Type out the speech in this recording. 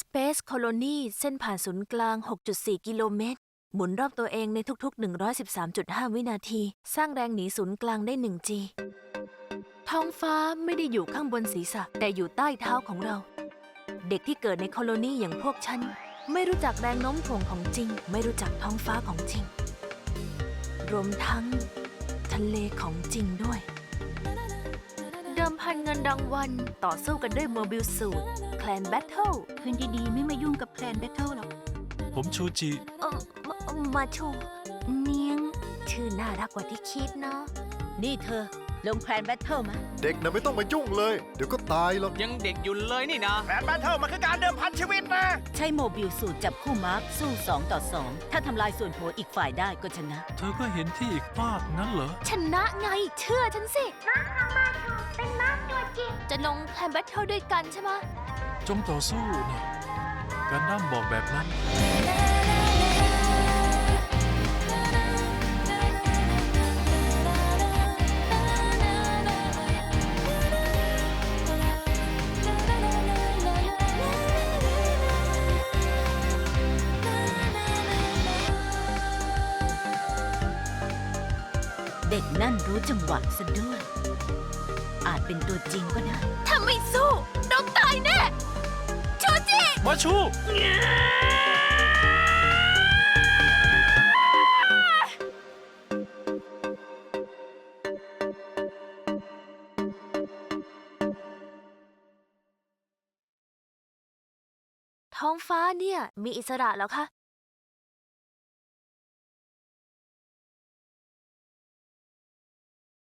Space Colony เส้นผ่านศูนย์กลาง 6.4 กิโลเมตร หมุนรอบตัวเองในทุกๆ 113.5 วินาที สร้างแรงหนีศูนย์กลางได้ 1G ท้องฟ้าไม่ได้อยู่ข้างบนศีรษะ แต่อยู่ใต้เท้าของเรา เด็กที่เกิดในโคโลนีอย่างพวกฉัน ไม่รู้จักแรงโน้มถ่วงของจริง ไม่รู้จักท้องฟ้าของจริง รวมทั้ง ทะเลของจริงด้วย พันเงินรางวัลต่อสู้กันด้วยโมบิลสูทแคลนแบทเทิลคืนดีๆ ไม่มายุ่งกับแคลนแบทเทิลหรอก ผมชูจิ เออมามาชูเนียง ชื่อน่ารักกว่าที่คิดเนาะนี่เธอ ลงแพลนแบทเทิลมาเด็กนะไม่ต้องมายุ่งเลย เดี๋ยวก็ตายหรอกยังเด็กอยู่เลยนี่นะแผนแบทเทิลมันคือการเดิมพันชีวิตนะ ใช้โมบิลสูตรจับคู่มาร์คสู้ 2 ต่อ 2 ถ้าทำลายส่วนหัวอีกฝ่ายได้ก็ชนะ เธอก็เห็นที่อีกภาคนั้นเหรอ ชนะไงเชื่อฉันสิ มาค่ะมาชูเป็นมาตัว จะลงแคลนแบทเทิลด้วยกันใช่ไหมะ จงต่อสู้นะการดั้มบอกแบบนั้น เด็กนั่นรู้จังหวะซะด้วย อาจเป็นตัวจริงก็ได้ ถ้าไม่สู้น้องตายแน่ ชูจิ มาชู ท้องฟ้าเนี่ย มีอิสระแล้วคะ